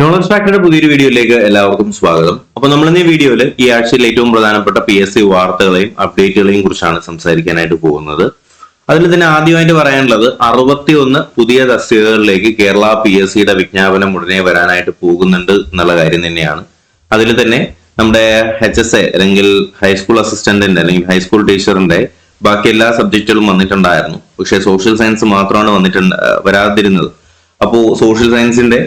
Knowledge ഫാക്ടറിയുടെ പുതിയൊരു വീഡിയോയിലേക്ക് എല്ലാവർക്കും സ്വാഗതം. അപ്പൊ നമ്മൾ ഈ വീഡിയോയിൽ ഈ ആഴ്ചയിൽ ഏറ്റവും പ്രധാനപ്പെട്ട പി എസ് സി വാർത്തകളെയും അപ്ഡേറ്റുകളെയും കുറിച്ചാണ് സംസാരിക്കാനായിട്ട് പോകുന്നത്. അതിൽ തന്നെ ആദ്യമായിട്ട് പറയാനുള്ളത് അറുപത്തിയൊന്ന് പുതിയ തസ്തികകളിലേക്ക് കേരള പി എസ് സിയുടെ വിജ്ഞാപനം ഉടനെ വരാനായിട്ട് പോകുന്നുണ്ട് എന്നുള്ള കാര്യം തന്നെയാണ്. അതിൽ തന്നെ നമ്മുടെ എച്ച് എസ് എ അല്ലെങ്കിൽ ഹൈസ്കൂൾ അസിസ്റ്റന്റിന്റെ അല്ലെങ്കിൽ ഹൈസ്കൂൾ ടീച്ചറിന്റെ ബാക്കി എല്ലാ സബ്ജക്റ്റുകളും വന്നിട്ടുണ്ടായിരുന്നു. പക്ഷേ സോഷ്യൽ സയൻസ് മാത്രമാണ് വന്നിട്ടുണ്ട് വരാതിരുന്നത്. അപ്പോൾ സോഷ്യൽ സയൻസിന്റെ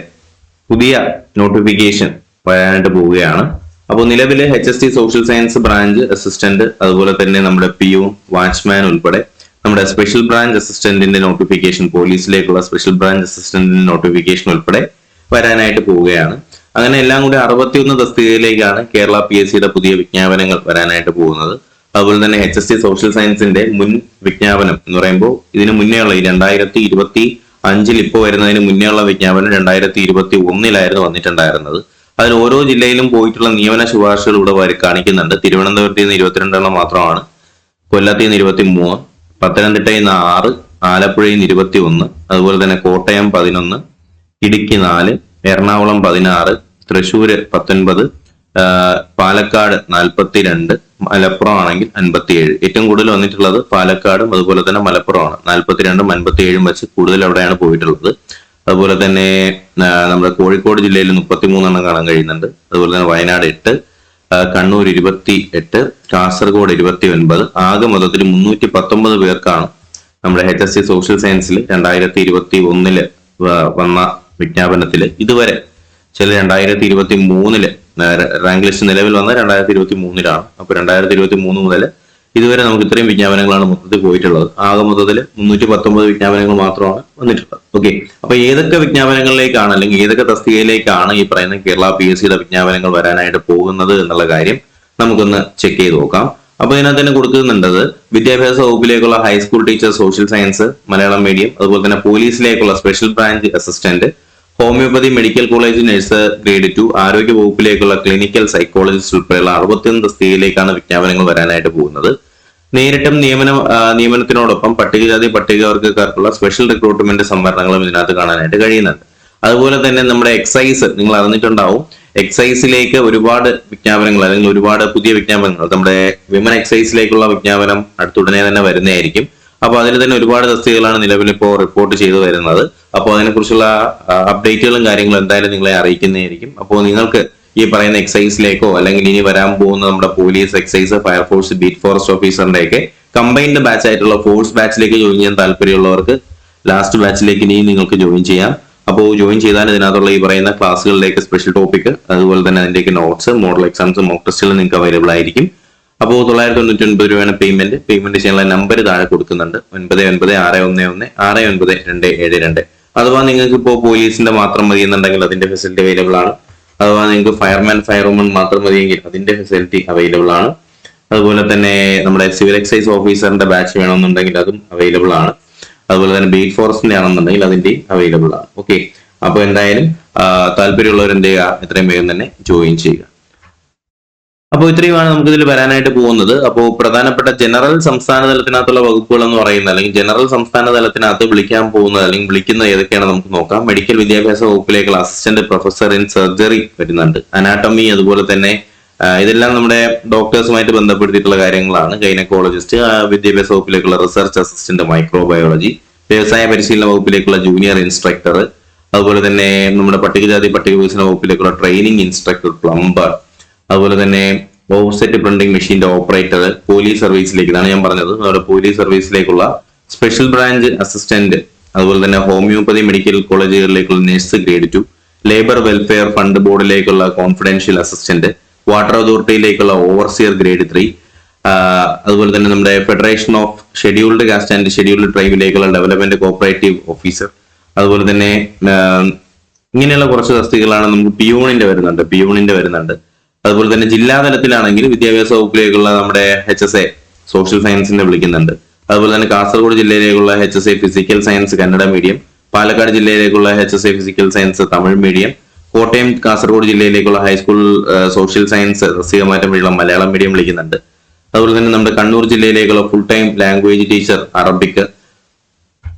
പുതിയ നോട്ടിഫിക്കേഷൻ വരാനായിട്ട് പോവുകയാണ്. അപ്പോൾ നിലവിലെ H S T social science branch assistant അതുപോലെ തന്നെ നമ്മുടെ പി യു വാച്ച്മാൻ ഉൾപ്പെടെ നമ്മുടെ സ്പെഷ്യൽ ബ്രാഞ്ച് അസിസ്റ്റന്റിന്റെ നോട്ടിഫിക്കേഷൻ പോലീസിലേക്കുള്ള സ്പെഷ്യൽ ബ്രാഞ്ച് അസിസ്റ്റന്റിന്റെ നോട്ടിഫിക്കേഷൻ ഉൾപ്പെടെ വരാനായിട്ട് പോവുകയാണ്. അങ്ങനെ എല്ലാം കൂടി അറുപത്തിയൊന്ന് തസ്തികയിലേക്കാണ് കേരള പി എസ് സിയുടെ പുതിയ വിജ്ഞാപനങ്ങൾ വരാനായിട്ട് പോകുന്നത്. അതുപോലെ തന്നെ എച്ച് എസ് ടി സോഷ്യൽ സയൻസിന്റെ മുൻ വിജ്ഞാപനം എന്ന് പറയുമ്പോൾ ഇതിനു മുന്നേ ഉള്ള രണ്ടായിരത്തി ഇരുപത്തി അഞ്ചിൽ ഇപ്പോൾ വരുന്നതിന് മുന്നേ ഉള്ള വിജ്ഞാപനം രണ്ടായിരത്തി ഇരുപത്തി ഒന്നിലായിരുന്നു വന്നിട്ടുണ്ടായിരുന്നത്. അതിൽ ഓരോ ജില്ലയിലും പോയിട്ടുള്ള നിയമന ശുപാർശകൾ ഇവിടെ കാണിക്കുന്നുണ്ട്. തിരുവനന്തപുരത്ത് നിന്ന് ഇരുപത്തിരണ്ടെണ്ണം മാത്രമാണ്. കൊല്ലത്ത് നിന്ന് ഇരുപത്തി മൂന്ന് പത്തനംതിട്ടയിൽ നിന്ന് ആറ് ആലപ്പുഴയിൽ നിന്ന് ഇരുപത്തി ഒന്ന് അതുപോലെ തന്നെ കോട്ടയം പതിനൊന്ന് ഇടുക്കി നാല് എറണാകുളം പതിനാറ് തൃശ്ശൂര് പത്തൊൻപത് പാലക്കാട് പാലക്കാട് നാൽപ്പത്തിരണ്ട് മലപ്പുറം ആണെങ്കിൽ അൻപത്തിയേഴ്. ഏറ്റവും കൂടുതൽ വന്നിട്ടുള്ളത് പാലക്കാടും അതുപോലെ തന്നെ മലപ്പുറമാണ്. നാൽപ്പത്തിരണ്ടും അൻപത്തിയേഴും വെച്ച് കൂടുതൽ അവിടെയാണ് പോയിട്ടുള്ളത്. അതുപോലെ തന്നെ നമ്മുടെ കോഴിക്കോട് ജില്ലയിൽ മുപ്പത്തിമൂന്നെണ്ണം കാണാൻ കഴിയുന്നുണ്ട്. അതുപോലെ തന്നെ വയനാട് എട്ട് കണ്ണൂർ ഇരുപത്തി എട്ട് കാസർഗോഡ് ഇരുപത്തി ഒൻപത് ആകെ മൊത്തത്തിൽ മുന്നൂറ്റി പത്തൊമ്പത് പേർക്കാണ് നമ്മുടെ എച്ച് എസ് സി സോഷ്യൽ സയൻസിൽ രണ്ടായിരത്തി ഇരുപത്തി ഒന്നിൽ വന്ന വിജ്ഞാപനത്തിൽ ഇതുവരെ ചില രണ്ടായിരത്തി ഇരുപത്തി മൂന്നിൽ റാങ്ക് ലിസ്റ്റ് നിലവിൽ വന്ന രണ്ടായിരത്തി ഇരുപത്തി മൂന്നിലാണ് അപ്പൊ രണ്ടായിരത്തി ഇരുപത്തി മൂന്ന് മുതൽ ഇതുവരെ നമുക്ക് ഇത്രയും വിജ്ഞാപനങ്ങളാണ് മൊത്തത്തിൽ പോയിട്ടുള്ളത്. ആകെ മൊത്തത്തിൽ മുന്നൂറ്റി പത്തൊമ്പത് വിജ്ഞാപനങ്ങൾ മാത്രമാണ് വന്നിട്ടുള്ളത്. ഓക്കെ അപ്പൊ ഏതൊക്കെ വിജ്ഞാപനങ്ങളിലേക്കാണ് അല്ലെങ്കിൽ ഏതൊക്കെ തസ്തികയിലേക്കാണ് ഈ പറയുന്ന കേരള പി എസ് സിയുടെ വിജ്ഞാപനങ്ങൾ വരാനായിട്ട് പോകുന്നത് എന്നുള്ള കാര്യം നമുക്കൊന്ന് ചെക്ക് ചെയ്ത് നോക്കാം. അപ്പൊ ഇതിനകത്ത് തന്നെ കൊടുക്കുന്നുണ്ടത് വിദ്യാഭ്യാസ വകുപ്പിലേക്കുള്ള high school teacher social science Malayalam medium അതുപോലെ തന്നെ പോലീസിലേക്കുള്ള special branch assistant homoeopathy medical college nurse grade two ആരോഗ്യ വകുപ്പിലേക്കുള്ള ക്ലിനിക്കൽ സൈക്കോളജിസ്റ്റ് ഉൾപ്പെടെയുള്ള അറുപത്തിയൊന്ന് തസ്തികയിലേക്കാണ് വിജ്ഞാപനങ്ങൾ വരാനായിട്ട് പോകുന്നത്. നേരിട്ടും നിയമനം നിയമനത്തിനോടൊപ്പം പട്ടികജാതി പട്ടികവർഗക്കാർക്കുള്ള സ്പെഷ്യൽ റിക്രൂട്ട്മെന്റ് സംവരണങ്ങളും ഇതിനകത്ത് കാണാനായിട്ട് കഴിയുന്നുണ്ട്. അതുപോലെ തന്നെ നമ്മുടെ എക്സൈസ് നിങ്ങൾ അറിഞ്ഞിട്ടുണ്ടാവും എക്സൈസിലേക്ക് ഒരുപാട് വിജ്ഞാപനങ്ങൾ അല്ലെങ്കിൽ ഒരുപാട് പുതിയ വിജ്ഞാപനങ്ങൾ നമ്മുടെ വിമൻ എക്സൈസിലേക്കുള്ള വിജ്ഞാപനം അടുത്തുടനെ തന്നെ വരുന്നതായിരിക്കും. അപ്പോൾ അതിൽ തന്നെ ഒരുപാട് തസ്തികകളാണ് നിലവിൽ ഇപ്പോൾ റിപ്പോർട്ട് ചെയ്തു വരുന്നത്. അപ്പോൾ അതിനെക്കുറിച്ചുള്ള അപ്ഡേറ്റുകളും കാര്യങ്ങളും എന്തായാലും നിങ്ങളെ അറിയിക്കുന്നതായിരിക്കും. അപ്പോൾ നിങ്ങൾക്ക് ഈ പറയുന്ന എക്സൈസിലേക്കോ അല്ലെങ്കിൽ ഇനി വരാൻ പോകുന്ന നമ്മുടെ police excise fire force beat forest ഓഫീസറിന്റെ ഒക്കെ കമ്പൈൻഡ് ബാച്ച് ആയിട്ടുള്ള ഫോഴ്സ് ബാച്ചിലേക്ക് ജോയിൻ ചെയ്യാൻ താല്പര്യമുള്ളവർക്ക് ലാസ്റ്റ് ബാച്ചിലേക്ക് ഇനിയും നിങ്ങൾക്ക് ജോയിൻ ചെയ്യാം. അപ്പോൾ ജോയിൻ ചെയ്താൽ ഇതിനകത്തുള്ള ഈ പറയുന്ന ക്ലാസ്സുകളിലേക്ക് സ്പെഷ്യൽ ടോപ്പിക് അതുപോലെ തന്നെ അതിന്റെയൊക്കെ നോട്ട്സ് മോഡൽ എക്സാംസ് മോക്ക് ടെസ്റ്റുകൾ നിങ്ങൾക്ക് അവൈലബിൾ ആയിരിക്കും. അപ്പോൾ തൊള്ളായിരത്തി തൊണ്ണൂറ്റി ഒൻപത് രൂപയാണ് പേയ്മെന്റ് പേയ്മെന്റ് ചെയ്യാനുള്ള നമ്പർ താഴെ കൊടുക്കുന്നുണ്ട്. ഒൻപത് ഒൻപത് ആറ് ഒന്ന് ഒന്ന് ആറ് ഒൻപത് രണ്ട് ഏഴ് രണ്ട്. അഥവാ നിങ്ങൾക്ക് ഇപ്പോൾ പോലീസിന്റെ മാത്രം മതി എന്നുണ്ടെങ്കിൽ അതിന്റെ ഫെസിലിറ്റി അവൈലബിൾ ആണ്. അഥവാ നിങ്ങൾക്ക് ഫയർമാൻ ഫയർ ഫയർവുമൺ മാത്രം മതിയെങ്കിൽ അതിന്റെ ഫെസിലിറ്റി അവൈലബിൾ ആണ്. അതുപോലെ തന്നെ നമ്മുടെ സിവിൽ എക്സൈസ് ഓഫീസറിന്റെ ബാച്ച് വേണമെന്നുണ്ടെങ്കിൽ അതും അവൈലബിൾ ആണ്. അതുപോലെ തന്നെ ബീറ്റ് ഫോറസ്റ്റിന്റെ ആണെന്നുണ്ടെങ്കിൽ അതിന്റെ അവൈലബിൾ ആണ്. ഓക്കെ അപ്പോൾ എന്തായാലും താല്പര്യമുള്ളവർ എന്ത് ചെയ്യുക? എത്രയും വേഗം തന്നെ ജോയിൻ ചെയ്യുക. അപ്പോൾ ഇത്രയുമാണ് നമുക്ക് ഇതിൽ വരാനായിട്ട് പോകുന്നത്. അപ്പോൾ പ്രധാനപ്പെട്ട ജനറൽ സംസ്ഥാന തലത്തിനകത്തുള്ള വകുപ്പുകൾ എന്ന് പറയുന്നത് അല്ലെങ്കിൽ ജനറൽ സംസ്ഥാന തലത്തിനകത്ത് വിളിക്കാൻ പോകുന്നത് അല്ലെങ്കിൽ വിളിക്കുന്ന ഏതൊക്കെയാണ് നമുക്ക് നോക്കാം. മെഡിക്കൽ വിദ്യാഭ്യാസ വകുപ്പിലേക്കുള്ള അസിസ്റ്റന്റ് പ്രൊഫസർ ഇൻ സർജറി വരുന്നുണ്ട്. അനാട്ടമി അതുപോലെ തന്നെ ഇതെല്ലാം നമ്മുടെ ഡോക്ടേഴ്സുമായിട്ട് ബന്ധപ്പെടുത്തിയിട്ടുള്ള കാര്യങ്ങളാണ്. ഗൈനക്കോളജിസ്റ്റ് വിദ്യാഭ്യാസ വകുപ്പിലേക്കുള്ള റിസർച്ച് അസിസ്റ്റന്റ് മൈക്രോബയോളജി വ്യവസായ പരിശീലന വകുപ്പിലേക്കുള്ള ജൂനിയർ ഇൻസ്ട്രക്ടർ അതുപോലെ തന്നെ നമ്മുടെ പട്ടികജാതി പട്ടിക വികസന വകുപ്പിലേക്കുള്ള ട്രെയിനിങ് ഇൻസ്ട്രക്ടർ പ്ലംബർ അതുപോലെ തന്നെ ഓഫ്സെറ്റ് പ്രിന്റിംഗ് മെഷീന്റെ ഓപ്പറേറ്റർ പോലീസ് സർവീസിലേക്ക് ഇതാണ് ഞാൻ പറഞ്ഞത്. അതുപോലെ പോലീസ് സർവീസിലേക്കുള്ള സ്പെഷ്യൽ ബ്രാഞ്ച് അസിസ്റ്റന്റ് അതുപോലെ തന്നെ homoeopathy medical കോളേജുകളിലേക്കുള്ള nurse grade two labour welfare fund ബോർഡിലേക്കുള്ള confidential assistant water അതോറിറ്റിയിലേക്കുള്ള ഓവർസിയർ ഗ്രേഡ് ത്രീ അതുപോലെ തന്നെ നമ്മുടെ federation of scheduled caste and scheduled ട്രൈബിലേക്കുള്ള development cooperative officer അതുപോലെ തന്നെ ഇങ്ങനെയുള്ള കുറച്ച് തസ്തികളാണ് നമുക്ക് പിയൂണിന്റെ വരുന്നുണ്ട് പിയൂണിന്റെ വരുന്നുണ്ട്. അതുപോലെ തന്നെ ജില്ലാ തലത്തിലാണെങ്കിൽ വിദ്യാഭ്യാസ വകുപ്പിലേക്കുള്ള നമ്മുടെ എച്ച് എസ് എ സോഷ്യൽ സയൻസിനെ വിളിക്കുന്നുണ്ട്. അതുപോലെ തന്നെ Kasaragod ജില്ലയിലേക്കുള്ള H S A physical science Kannada medium Palakkad ജില്ലയിലേക്കുള്ള H S A physical science Tamil medium Kottayam Kasaragod ജില്ലയിലേക്കുള്ള high school social science തസ്തിക മാറ്റം വഴിയുള്ള മലയാളം മീഡിയം വിളിക്കുന്നുണ്ട്. അതുപോലെ തന്നെ നമ്മുടെ Kannur ജില്ലയിലേക്കുള്ള full time language teacher Arabic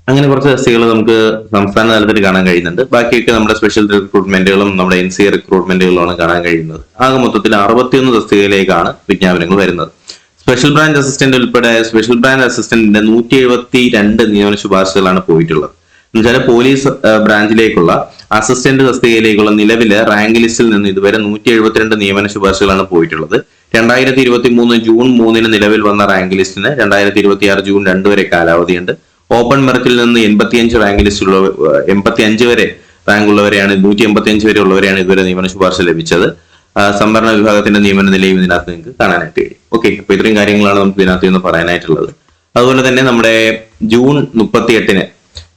അങ്ങനെ കുറച്ച് തസ്തികകൾ നമുക്ക് സംസ്ഥാന തലത്തിൽ കാണാൻ കഴിയുന്നുണ്ട്. ബാക്കിയൊക്കെ നമ്മുടെ സ്പെഷ്യൽ റിക്രൂട്ട്മെന്റുകളും നമ്മുടെ എൻ സി റിക്രൂട്ട്മെന്റുകളുമാണ് കാണാൻ കഴിയുന്നത്. ആകെ മൊത്തത്തിൽ അറുപത്തിയൊന്ന് തസ്തികയിലേക്കാണ് വിജ്ഞാപനങ്ങൾ വരുന്നത്. സ്പെഷ്യൽ ബ്രാഞ്ച് അസിസ്റ്റന്റ് ഉൾപ്പെടെ സ്പെഷ്യൽ ബ്രാഞ്ച് അസിസ്റ്റന്റിന്റെ നൂറ്റി എഴുപത്തി രണ്ട് നിയമന ശുപാർശകളാണ് പോയിട്ടുള്ളത്. എന്നുവെച്ചാൽ പോലീസ് ബ്രാഞ്ചിലേക്കുള്ള അസിസ്റ്റന്റ് തസ്തികയിലേക്കുള്ള നിലവിലെ റാങ്ക് ലിസ്റ്റിൽ നിന്ന് ഇതുവരെ നൂറ്റി എഴുപത്തിരണ്ട് നിയമന ശുപാർശകളാണ് പോയിട്ടുള്ളത്. രണ്ടായിരത്തി ഇരുപത്തി മൂന്ന് ജൂൺ മൂന്നിന് നിലവിൽ വന്ന റാങ്ക് ലിസ്റ്റിന് രണ്ടായിരത്തി ഇരുപത്തി ആറ് ജൂൺ രണ്ട് വരെ കാലാവധിയുണ്ട്. ഓപ്പൺ മെറിറ്റിൽ നിന്ന് എൺപത്തിയഞ്ച് റാങ്ക് ലിസ്റ്റുള്ള എൺപത്തി അഞ്ച് വരെ റാങ്ക് ഉള്ളവരെയാണ് നൂറ്റി എൺപത്തി അഞ്ച് വരെ ഉള്ളവരെയാണ് ഇതുവരെ നിയമന ശുപാർശ ലഭിച്ചത്. സംവരണ വിഭാഗത്തിന്റെ നിയമന നിലയും ഇതിനകത്ത് നിങ്ങൾക്ക് കാണാനായിട്ട് കഴിയും. ഓക്കെ അപ്പൊ ഇത്രയും കാര്യങ്ങളാണ് നമുക്ക് ഇതിനകത്ത് നിന്ന് പറയാനായിട്ടുള്ളത്. അതുപോലെ തന്നെ നമ്മുടെ ജൂൺ മുപ്പത്തി എട്ടിന്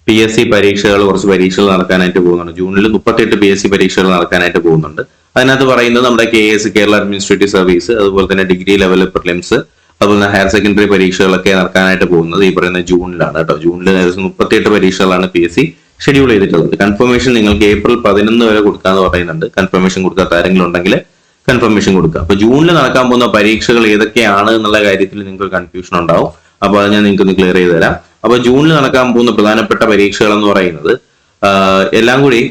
പി എസ് സി പരീക്ഷകൾ കുറച്ച് പരീക്ഷകൾ നടക്കാനായിട്ട് പോകുന്നുണ്ട്. ജൂണിൽ മുപ്പത്തെട്ട് പി എസ് സി പരീക്ഷകൾ നടക്കാനായിട്ട് പോകുന്നുണ്ട്. അതിനകത്ത് പറയുന്നത് നമ്മുടെ K S Kerala administrative service അതുപോലെ തന്നെ ഡിഗ്രി ലെവൽ പ്രിലിംസ് അതുപോലെ ഹയർ സെക്കൻഡറി പരീക്ഷകളൊക്കെ നടക്കാനായിട്ട് പോകുന്നത് ഈ പറയുന്ന ജൂണിലാണ് കേട്ടോ. ജൂണിൽ ഏകദേശം മുപ്പത്തിയെട്ട് പരീക്ഷകളാണ് പി എസ് സി ഷെഡ്യൂൾ ചെയ്തിട്ടുള്ളത്. കൺഫർമേഷൻ നിങ്ങൾക്ക് ഏപ്രിൽ പതിനൊന്ന് വരെ കൊടുക്കാന്ന് പറയുന്നുണ്ട്. കൺഫർമേഷൻ കൊടുക്കാത്ത ആരെങ്കിലും ഉണ്ടെങ്കിൽ കൺഫർമേഷൻ കൊടുക്കുക അപ്പൊ ജൂണിൽ നടക്കാൻ പോകുന്ന പരീക്ഷകൾ ഏതൊക്കെയാണ് എന്നുള്ള കാര്യത്തിൽ നിങ്ങൾക്ക് കൺഫ്യൂഷൻ ഉണ്ടാവും. അപ്പൊ അത് ഞാൻ നിങ്ങൾക്ക് ക്ലിയർ ചെയ്ത് തരാം. അപ്പൊ ജൂണിൽ നടക്കാൻ പോകുന്ന പ്രധാനപ്പെട്ട പരീക്ഷകൾ എന്ന് പറയുന്നത് എല്ലാം കൂടി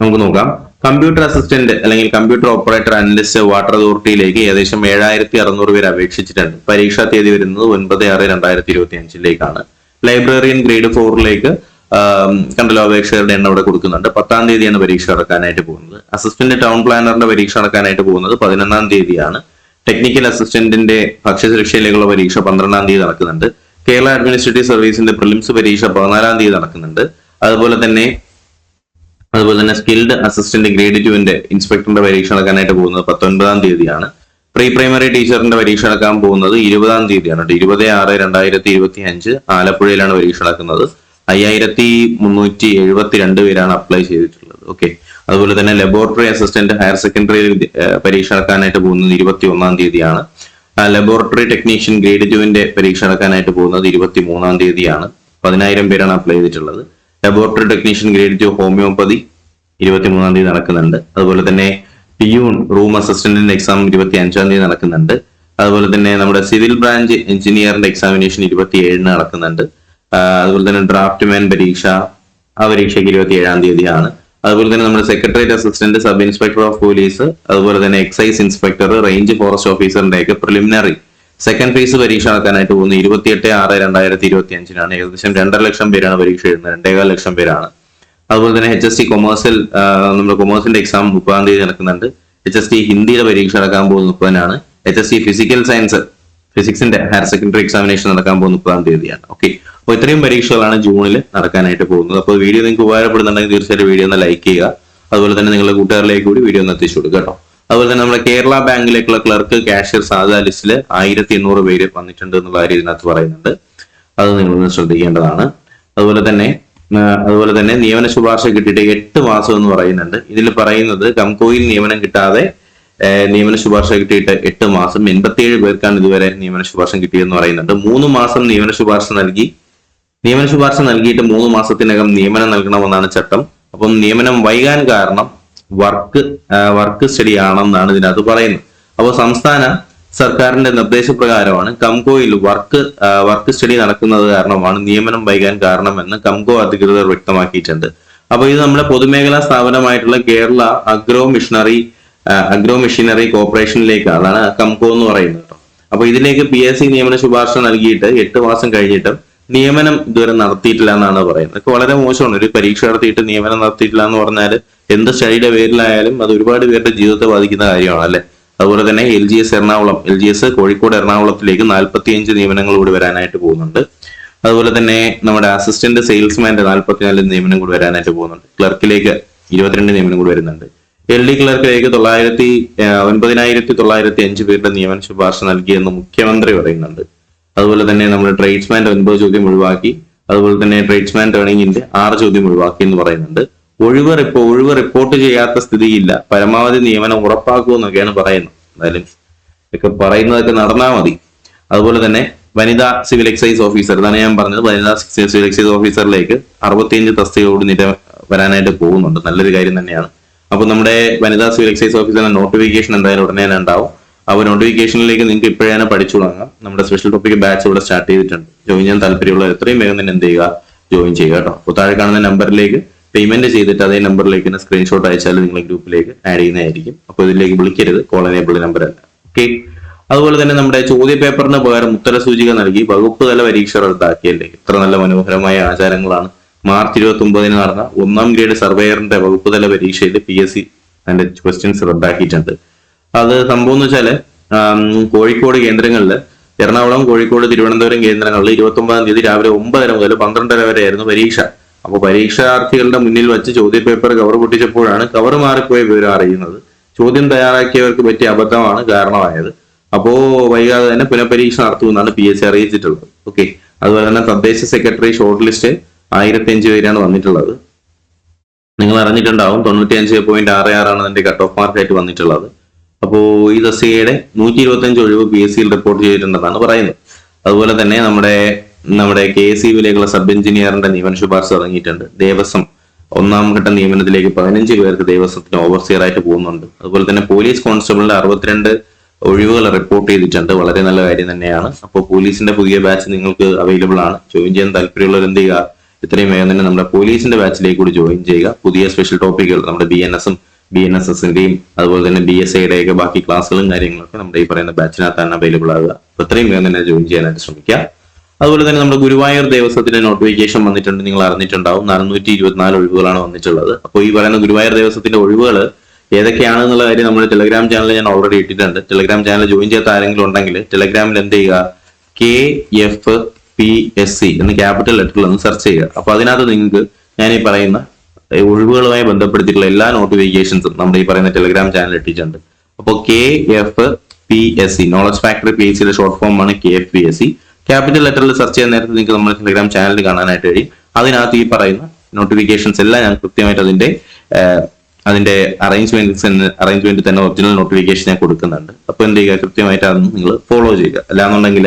നമുക്ക് നോക്കാം. കമ്പ്യൂട്ടർ അസിസ്റ്റന്റ് അല്ലെങ്കിൽ കമ്പ്യൂട്ടർ ഓപ്പറേറ്റർ അനലിസ്റ്റ് വാട്ടർ അതോറിറ്റിയിലേക്ക് ഏകദേശം ഏഴായിരത്തി അറുന്നൂറ് പേര് അപേക്ഷിച്ചിട്ടുണ്ട്. പരീക്ഷാ തീയതി വരുന്നത് ഒൻപത് ആറ് രണ്ടായിരത്തി ഇരുപത്തി അഞ്ചിലേക്കാണ് ലൈബ്രറിയൻ ഗ്രേഡ് ഫോറിലേക്ക് കണ്ടല്ലോ അപേക്ഷകരുടെ എണ്ണം ഇവിടെ കൊടുക്കുന്നുണ്ട്. പത്താം തീയതിയാണ് പരീക്ഷ നടക്കാനായിട്ട് പോകുന്നത്. അസിസ്റ്റന്റ് ടൗൺ പ്ലാനറിന്റെ പരീക്ഷ നടക്കാനായിട്ട് പോകുന്നത് പതിനൊന്നാം തീയതിയാണ്. ടെക്നിക്കൽ അസിസ്റ്റന്റിന്റെ ഭക്ഷ്യസുരക്ഷയിലേക്കുള്ള പരീക്ഷ പന്ത്രണ്ടാം തീയതി നടക്കുന്നുണ്ട്. കേരള അഡ്മിനിസ്ട്രേറ്റീവ് സർവീസിന്റെ പ്രിലിംസ് പരീക്ഷ പതിനാലാം തീയതി നടക്കുന്നുണ്ട്. അതുപോലെ തന്നെ അതുപോലെ തന്നെ സ്കിൽഡ് അസിസ്റ്റന്റ് ഗ്രേഡ് ടുവിന്റെ ഇൻസ്പെക്ടറിന്റെ പരീക്ഷ നടക്കാനായിട്ട് പോകുന്നത് പത്തൊൻപതാം തീയതിയാണ്. പ്രീ പ്രൈമറി ടീച്ചറിന്റെ പരീക്ഷ നടക്കാൻ പോകുന്നത് ഇരുപതാം തീയതിയാണ്. ഇരുപത് ആറ് രണ്ടായിരത്തി ഇരുപത്തി അഞ്ച് ആലപ്പുഴയിലാണ് പരീക്ഷ നടക്കുന്നത് അയ്യായിരത്തി മുന്നൂറ്റി എഴുപത്തി രണ്ട് പേരാണ് അപ്ലൈ ചെയ്തിട്ടുള്ളത്. ഓക്കെ അതുപോലെ തന്നെ ലബോറട്ടറി അസിസ്റ്റന്റ് ഹയർ സെക്കൻഡറി പരീക്ഷ നടക്കാനായിട്ട് പോകുന്നത് ഇരുപത്തി ഒന്നാം തീയതിയാണ് ലബോറട്ടറി ടെക്നീഷ്യൻ ഗ്രേഡ് ടുവിന്റെ പരീക്ഷ നടക്കാനായിട്ട് പോകുന്നത് ഇരുപത്തി മൂന്നാം തീയതിയാണ്. പതിനായിരം പേരാണ് അപ്ലൈ ചെയ്തിട്ടുള്ളത്. Laboratory technician grade two homoeopathy ഇരുപത്തി മൂന്നാം തീയതി നടക്കുന്നുണ്ട്. അതുപോലെ തന്നെ പിയൂൺ റൂം അസിസ്റ്റന്റിന്റെ എക്സാം ഇരുപത്തി അഞ്ചാം തീയതി നടക്കുന്നുണ്ട്. അതുപോലെ തന്നെ നമ്മുടെ സിവിൽ ബ്രാഞ്ച് എഞ്ചിനീയറിന്റെ എക്സാമിനേഷൻ ഇരുപത്തി ഏഴിന് നടക്കുന്നുണ്ട്. അതുപോലെ തന്നെ ഡ്രാഫ്റ്റ് മാൻ പരീക്ഷ ആ പരീക്ഷയ്ക്ക് ഇരുപത്തി ഏഴാം തീയതിയാണ്. അതുപോലെ തന്നെ നമ്മുടെ secretariat assistant sub inspector of police അതുപോലെ തന്നെ എക്സൈസ് ഇൻസ്പെക്ടർ റേഞ്ച് ഫോറസ്റ്റ് ഓഫീസറിന്റെ ഒക്കെ പ്രിലിമിനറി സെക്കൻഡ് ഫേസ് പരീക്ഷ നടക്കാനായിട്ട് പോകുന്നത് ഇരുപത്തിയെട്ട് ആറ് രണ്ടായിരത്തി ഇരുപത്തി അഞ്ചിനാണ് ഏകദേശം രണ്ടര ലക്ഷം പേരാണ് പരീക്ഷ എഴുതുന്നത്. രണ്ടേകാൽ ലക്ഷം പേരാണ്. അതുപോലെ തന്നെ എച്ച് എസ് ടി കൊമേഴ്സ്യൽ നമ്മുടെ കൊമേഴ്സിന്റെ എക്സാം മുപ്പതാം തീയതി നടക്കുന്നുണ്ട്. എച്ച് എസ് ടി ഹിന്ദിയുടെ പരീക്ഷ നടക്കാൻ പോകുന്ന മുപ്പതിനാണ്. H S T physical science ഫിസിക്സിന്റെ higher secondary examination നടക്കാൻ പോകുന്ന മുപ്പതാം തീയതിയാണ്. ഓക്കെ അപ്പോൾ ഇത്രയും പരീക്ഷകളാണ് ജൂണിൽ നടക്കാനായിട്ട് പോകുന്നത്. അപ്പോൾ വീഡിയോ നിങ്ങൾക്ക് ഉപകാരപ്പെടുന്നുണ്ടെങ്കിൽ തീർച്ചയായിട്ടും വീഡിയോ ഒന്ന് ലൈക്ക് ചെയ്യുക. അതുപോലെ തന്നെ നിങ്ങളുടെ കൂട്ടുകാരിലേക്ക് കൂടി വീഡിയോ ഒന്ന് എത്തിച്ചു കൊടുക്കുക കേട്ടോ. അതുപോലെ തന്നെ നമ്മുടെ കേരള ബാങ്കിലേക്കുള്ള ക്ലർക്ക് കാഷ്യർ സാധാ ലിസ്റ്റിൽ ആയിരത്തി എണ്ണൂറ് പേര് വന്നിട്ടുണ്ട് എന്നുള്ള കാര്യം ഇതിനകത്ത് പറയുന്നുണ്ട്. അത് നിങ്ങളൊന്ന് ശ്രദ്ധിക്കേണ്ടതാണ്. അതുപോലെ തന്നെ അതുപോലെ തന്നെ നിയമന ശുപാർശ കിട്ടിയിട്ട് എട്ട് മാസം എന്ന് പറയുന്നുണ്ട്. ഇതിൽ പറയുന്നത് കംകോയിൽ നിയമനം കിട്ടാതെ നിയമന ശുപാർശ കിട്ടിയിട്ട് എട്ട് മാസം എൺപത്തിയേഴ് പേർക്കാണ് ഇതുവരെ നിയമന ശുപാർശ കിട്ടിയെന്ന് പറയുന്നുണ്ട്. മൂന്ന് മാസം നിയമന ശുപാർശ നൽകി. നിയമന ശുപാർശ നൽകിയിട്ട് മൂന്ന് മാസത്തിനകം നിയമനം നൽകണമെന്നാണ് ചട്ടം. അപ്പം നിയമനം വൈകാൻ കാരണം വർക്ക് വർക്ക് സ്റ്റഡി ആണെന്നാണ് ഇതിനകത്ത് പറയുന്നത്. അപ്പോൾ സംസ്ഥാന സർക്കാരിന്റെ നിർദ്ദേശപ്രകാരമാണ് കംകോയിൽ വർക്ക് വർക്ക് സ്റ്റഡി നടക്കുന്നത് കാരണമാണ് നിയമനം വൈകാൻ കാരണമെന്ന് കംകോ അധികൃതർ വ്യക്തമാക്കിയിട്ടുണ്ട്. അപ്പോൾ ഇത് നമ്മുടെ പൊതുമേഖലാ സ്ഥാപനമായിട്ടുള്ള Kerala agro machinery agro machinery കോർപ്പറേഷനിലേക്ക് അതാണ് കംകോ എന്ന് പറയുന്നത് കേട്ടോ. അപ്പൊ ഇതിലേക്ക് പി എസ് സി നിയമന ശുപാർശ നൽകിയിട്ട് എട്ട് മാസം കഴിഞ്ഞിട്ടും നിയമനം ഇതുവരെ നടത്തിയിട്ടില്ല എന്നാണ് പറയുന്നത്. ഇതൊക്കെ വളരെ മോശമാണ്. ഒരു പരീക്ഷ നടത്തിയിട്ട് നിയമനം നടത്തിയിട്ടില്ല എന്ന് പറഞ്ഞാൽ എന്ത് സ്റ്റഡിയുടെ പേരിലായാലും അത് ഒരുപാട് പേരുടെ ജീവിതത്തെ ബാധിക്കുന്ന കാര്യമാണ് അല്ലെ അതുപോലെ തന്നെ L G S Ernakulam L G S Kozhikode എറണാകുളത്തിലേക്ക് നാൽപ്പത്തിയഞ്ച് നിയമനങ്ങൾ കൂടി വരാനായിട്ട് പോകുന്നുണ്ട്. അതുപോലെ തന്നെ നമ്മുടെ അസിസ്റ്റന്റ് സെയിൽസ്മാന്റെ നാൽപ്പത്തിനാല് നിയമനം കൂടി വരാനായിട്ട് പോകുന്നുണ്ട്. ക്ലർക്കിലേക്ക് ഇരുപത്തിരണ്ട് നിയമനം കൂടി വരുന്നുണ്ട്. എൽ ഡി ക്ലർക്കിലേക്ക് തൊള്ളായിരത്തി ഒൻപതിനായിരത്തി തൊള്ളായിരത്തി അഞ്ച് പേരുടെ നിയമന ശുപാർശ നൽകിയെന്ന് മുഖ്യമന്ത്രി പറയുന്നുണ്ട്. അതുപോലെ തന്നെ നമ്മൾ ട്രേഡ്സ്മാന്റെ ഒൻപത് ചോദ്യം ഒഴിവാക്കി അതുപോലെ തന്നെ ട്രേഡ്സ്മാൻ ടേണിങ്ങിന്റെ ആറ് ചോദ്യം ഒഴിവാക്കി എന്ന് പറയുന്നുണ്ട്. ഒഴിവ് റിപ്പോ ഒഴിവ് റിപ്പോർട്ട് ചെയ്യാത്ത സ്ഥിതിയില്ല. പരമാവധി നിയമനം ഉറപ്പാക്കുമെന്നൊക്കെയാണ് പറയുന്നത്. എന്തായാലും ഒക്കെ പറയുന്നതൊക്കെ നടന്നാൽ മതി. അതുപോലെ തന്നെ വനിതാ സിവിൽ എക്സൈസ് ഓഫീസർ ഇതാണ് ഞാൻ പറഞ്ഞത്. വനിതാ സിവിൽ എക്സൈസ് ഓഫീസറിലേക്ക് അറുപത്തിയഞ്ച് തസ്തികയോട് നിര വരാനായിട്ട് പോകുന്നുണ്ട്. നല്ലൊരു കാര്യം തന്നെയാണ്. അപ്പൊ നമ്മുടെ വനിതാ സിവിൽ എക്സൈസ് ഓഫീസറിന്റെ നോട്ടിഫിക്കേഷൻ എന്തായാലും ഉടനെ തന്നെ ഉണ്ടാവും. അപ്പൊ നോട്ടിഫിക്കേഷനിലേക്ക് നിങ്ങൾക്ക് ഇപ്പോഴേ പഠിച്ചു തുടങ്ങാം. നമ്മുടെ സ്പെഷ്യൽ ടോപ്പിക് ബാച്ച് ഇവിടെ സ്റ്റാർട്ട് ചെയ്തിട്ടുണ്ട്. ജോയിൻ ചെയ്യാൻ താല്പര്യമുള്ള എത്രയും വേഗം തന്നെ എന്ത് ചെയ്യുക ജോയിൻ ചെയ്യുക കേട്ടോ. അപ്പോൾ താഴെ കാണുന്ന നമ്പറിലേക്ക് പേയ്മെന്റ് ചെയ്തിട്ട് അതേ നമ്പറിലേക്ക് തന്നെ സ്ക്രീൻഷോട്ട് അയച്ചാൽ നിങ്ങൾ ഗ്രൂപ്പിലേക്ക് ആഡ് ചെയ്യുന്നതായിരിക്കും. അപ്പോൾ ഇതിലേക്ക് വിളിക്കരുത് കോൾ എനേബിൾ നമ്പർ അല്ല. ഓക്കെ അതുപോലെ തന്നെ നമ്മുടെ ചോദ്യ പേപ്പറിന് പകരം ഉത്തര സൂചിക നൽകി വകുപ്പ് തല പരീക്ഷ റദ്ദാക്കിയല്ലേ? ഇത്ര നല്ല മനോഹരമായ ആചാരങ്ങളാണ്. മാർച്ച് ഇരുപത്തി ഒമ്പതിന് നടന്ന ഒന്നാം ഗ്രേഡ് സർവേയറിന്റെ വകുപ്പ് തല പരീക്ഷയിൽ പി എസ് സി അതിന്റെ ക്വസ്റ്റ്യൻസ് റദ്ദാക്കിയിട്ടുണ്ട്. അത് സംഭവം എന്ന് വെച്ചാൽ കോഴിക്കോട് കേന്ദ്രങ്ങളിൽ എറണാകുളം കോഴിക്കോട് തിരുവനന്തപുരം കേന്ദ്രങ്ങളിൽ ഇരുപത്തി ഒമ്പതാം തീയതി രാവിലെ ഒമ്പതര മുതൽ പന്ത്രണ്ടര വരെ ആയിരുന്നു പരീക്ഷ. അപ്പോൾ പരീക്ഷാർത്ഥികളുടെ മുന്നിൽ വെച്ച് ചോദ്യപേപ്പർ കവർ പൊട്ടിച്ചപ്പോഴാണ് കവർ മാറിപ്പോയ വിവരം അറിയുന്നത്. ചോദ്യം തയ്യാറാക്കിയവർക്ക് പറ്റിയ അബദ്ധമാണ് കാരണമായത്. അപ്പോ വൈകാതെ തന്നെ പുനഃപരീക്ഷ നടത്തുമെന്നാണ് പി എസ് സി അറിയിച്ചിട്ടുള്ളത്. ഓക്കെ. അതുപോലെ തന്നെ തദ്ദേശ സെക്രട്ടറി ഷോർട്ട് ലിസ്റ്റ് ആയിരത്തി അഞ്ച് പേരാണ് വന്നിട്ടുള്ളത്. നിങ്ങൾ അറിഞ്ഞിട്ടുണ്ടാവും തൊണ്ണൂറ്റി അഞ്ച് പോയിന്റ് ആറ് ആറാണ് അതിന്റെ കട്ട് ഓഫ് മാർക്കായിട്ട് വന്നിട്ടുള്ളത്. അപ്പോൾ ഈ തസ്തികയുടെ നൂറ്റി ഇരുപത്തി ഒഴിവ് പി എസ് സിയിൽ റിപ്പോർട്ട് ചെയ്തിട്ടുണ്ടെന്നാണ് പറയുന്നത്. അതുപോലെ തന്നെ നമ്മുടെ നമ്മുടെ കെ എസ് സിയിലേക്കുള്ള സബ് എഞ്ചിനീയറിന്റെ നിയമന ശുപാർശ ഇറങ്ങിയിട്ടുണ്ട് ദേവസ്വം ഒന്നാം ഘട്ട നിയമനത്തിലേക്ക് പതിനഞ്ച് പേർക്ക് ദേവസ്വത്തിന് ഓവർസിയർ ആയിട്ട് പോകുന്നുണ്ട്. അതുപോലെ തന്നെ പോലീസ് കോൺസ്റ്റബിളിന്റെ അറുപത്തിരണ്ട് ഒഴിവുകൾ റിപ്പോർട്ട് ചെയ്തിട്ടുണ്ട്. വളരെ നല്ല കാര്യം തന്നെയാണ്. അപ്പോൾ പോലീസിന്റെ പുതിയ ബാച്ച് നിങ്ങൾക്ക് അവൈലബിൾ ആണ്. ജോയിൻ ചെയ്യാൻ താല്പര്യമുള്ളവർ എന്ത് ചെയ്യുക? ഇത്രയും വേഗം തന്നെ നമ്മുടെ പോലീസിന്റെ ബാച്ചിലേക്ക് കൂടി ജോയിൻ ചെയ്യുക. പുതിയ സ്പെഷ്യൽ ടോപ്പിക്കുകൾ നമ്മുടെ ബി എൻ എസും ബി എൻ എസ് എസിന്റെയും അതുപോലെ തന്നെ ബി എസ് ഐയുടെ ഒക്കെ ബാക്കി ക്ലാസ്സുകളും കാര്യങ്ങളൊക്കെ നമ്മുടെ ഈ പറയുന്ന ബാച്ചിനകത്താണ് അവൈലബിൾ ആകുക അപ്പോൾ ഇത്രയും വേഗം തന്നെ ജോയിൻ ചെയ്യാനായിട്ട് ശ്രമിക്കുക. അതുപോലെ തന്നെ നമ്മുടെ ഗുരുവായൂർ ദേവസ്വത്തിന്റെ നോട്ടിഫിക്കേഷൻ വന്നിട്ടുണ്ട്. നിങ്ങൾ അറിഞ്ഞിട്ടുണ്ടാവും. നാനൂറ്റി ഇരുപത്തിനാല് ഒഴിവുകളാണ് വന്നിട്ടുള്ളത്. അപ്പോൾ ഈ പറയുന്ന ഗുരുവായൂർ ദേവസ്വത്തിന്റെ ഒഴിവുകൾ ഏതൊക്കെയാണ് എന്നുള്ള കാര്യം നമ്മുടെ ടെലഗ്രാം ചാനൽ ഞാൻ ഓൾറെഡി ഇട്ടിട്ടുണ്ട്. ടെലഗ്രാം ചാനൽ ജോയിൻ ചെയ്യാത്ത ആരെങ്കിലും ഉണ്ടെങ്കിൽ ടെലഗ്രാമിൽ എന്ത് ചെയ്യുക? K F P S C എന്ന് ക്യാപിറ്റൽ ലെറ്ററിൽ ഒന്ന് സെർച്ച് ചെയ്യുക. അപ്പൊ അതിനകത്ത് നിങ്ങൾക്ക് ഞാൻ ഈ പറയുന്ന ഒഴിവുകളുമായി ബന്ധപ്പെടുത്തിയിട്ടുള്ള എല്ലാ നോട്ടിഫിക്കേഷൻസും നമ്മുടെ ഈ പറയുന്ന ടെലിഗ്രാം ചാനൽ ഇട്ടിട്ടുണ്ട്. അപ്പോൾ K F P S C knowledge factory P S സിയുടെ ഷോർട്ട് ഫോം ആണ് K F P S C capital ലെറ്ററിൽ search ചെയ്യാൻ നേരത്തെ നിങ്ങൾക്ക് നമ്മുടെ ടെലിഗ്രാം ചാനലിൽ കാണാനായിട്ട് കഴിയും. അതിനകത്ത് ഈ പറയുന്ന നോട്ടിഫിക്കേഷൻസ് എല്ലാം ഞാൻ കൃത്യമായിട്ട് അതിന്റെ അതിന്റെ അറേഞ്ച്മെന്റ്സ് അറേഞ്ച്മെന്റ് തന്നെ ഒറിജിനൽ നോട്ടിഫിക്കേഷൻ ഞാൻ കൊടുക്കുന്നുണ്ട്. അപ്പൊ എന്ത് ചെയ്യുക? കൃത്യമായിട്ട് അതൊന്ന് നിങ്ങൾ ഫോളോ ചെയ്യുക. അല്ലാന്നുണ്ടെങ്കിൽ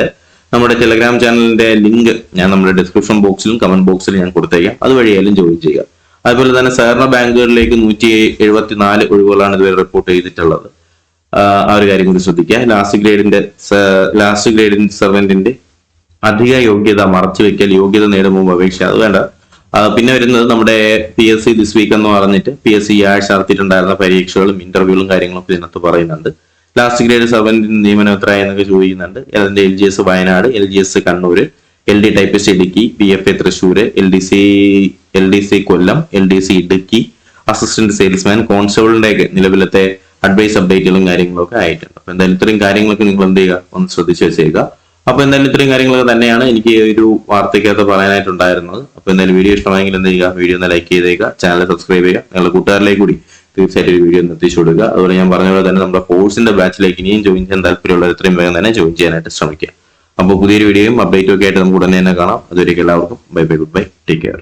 നമ്മുടെ ടെലഗ്രാം ചാനലിന്റെ ലിങ്ക് ഞാൻ നമ്മുടെ ഡിസ്ക്രിപ്ഷൻ ബോക്സിലും കമന്റ് ബോക്സിലും ഞാൻ കൊടുത്തേക്കാം. അതുവഴിയായാലും ജോയിൻ ചെയ്യുക. അതുപോലെ തന്നെ സഹകരണ ബാങ്കുകളിലേക്ക് നൂറ്റി എഴുപത്തി നാല് ഒഴിവുകളാണ് ഇതുവരെ റിപ്പോർട്ട് ചെയ്തിട്ടുള്ളത്. ആ ഒരു കാര്യം കൂടി ശ്രദ്ധിക്കുക. ലാസ്റ്റ് ഗ്രേഡിന്റെ ലാസ്റ്റ് ഗ്രേഡിന്റെ സെർവന്റിന്റെ അധിക യോഗ്യത മറച്ചു വെക്കൽ യോഗ്യത നേടുമ്പോൾ അപേക്ഷ. അത് വേണ്ട. പിന്നെ വരുന്നത് നമ്മുടെ P S C this week എന്ന് പറഞ്ഞിട്ട് പി എസ് സി ഈ ആഴ്ച നടത്തിയിട്ടുണ്ടായിരുന്ന പരീക്ഷകളും ഇന്റർവ്യൂകളും കാര്യങ്ങളൊക്കെ ഇതിനകത്ത് പറയുന്നുണ്ട്. ലാസ്റ്റ് ഗ്രേഡ് സെവന്റിന് നിയമനം എത്രയെന്നൊക്കെ ചോദിക്കുന്നുണ്ട്. അതിന്റെ L G S Wayanad L G S Kannur L D typist Idukki P F A Thrissur L D C L D C Kollam L D C Idukki assistant salesman കോൺസ്റ്റബിളിന്റെ ഒക്കെ നിലവിലത്തെ advice അപ്ഡേറ്റുകളും കാര്യങ്ങളൊക്കെ ആയിട്ടുണ്ട്. അപ്പൊ എന്തായാലും ഇത്രയും കാര്യങ്ങളൊക്കെ നിങ്ങൾ എന്ത് ചെയ്യുക? ഒന്ന് ശ്രദ്ധിച്ചു വെച്ചേക്കുക. അപ്പൊ എന്തായാലും ഇത്രയും കാര്യങ്ങളൊക്കെ തന്നെയാണ് എനിക്ക് ഒരു വാർത്തയ്ക്കകത്ത് പറയാനായിട്ടുണ്ടായിരുന്നത്. അപ്പൊ എന്തായാലും വീഡിയോ ഇഷ്ടമായെങ്കിൽ എന്ത് ചെയ്യുക? വീഡിയോ ഒന്ന് ലൈക്ക് ചെയ്തേക്കുക. ചാനൽ സബ്സ്ക്രൈബ് ചെയ്യുക. നിങ്ങളുടെ കൂട്ടുകാരിലേക്ക് കൂടി തീർച്ചയായിട്ടും ഒരു വീഡിയോ ഒന്ന് എത്തിച്ചു കൊടുക്കുക. അതുപോലെ ഞാൻ പറഞ്ഞ പോലെ തന്നെ നമ്മുടെ കോഴ്സിന്റെ ബാച്ചിലേക്ക് ഇനിയും ജോയിൻ ചെയ്യാൻ താല്പര്യമുള്ളവർ എത്രയും വേഗം തന്നെ ജോയിൻ ചെയ്യാനായിട്ട് ശ്രമിക്കുക. അപ്പോൾ പുതിയൊരു വീഡിയോയും അപ്ഡേറ്റും ഒക്കെ ആയിട്ട് നമുക്ക് ഉടനെ തന്നെ കാണാം. അതുവരേക്കും എല്ലാവർക്കും. Bye bye goodbye take care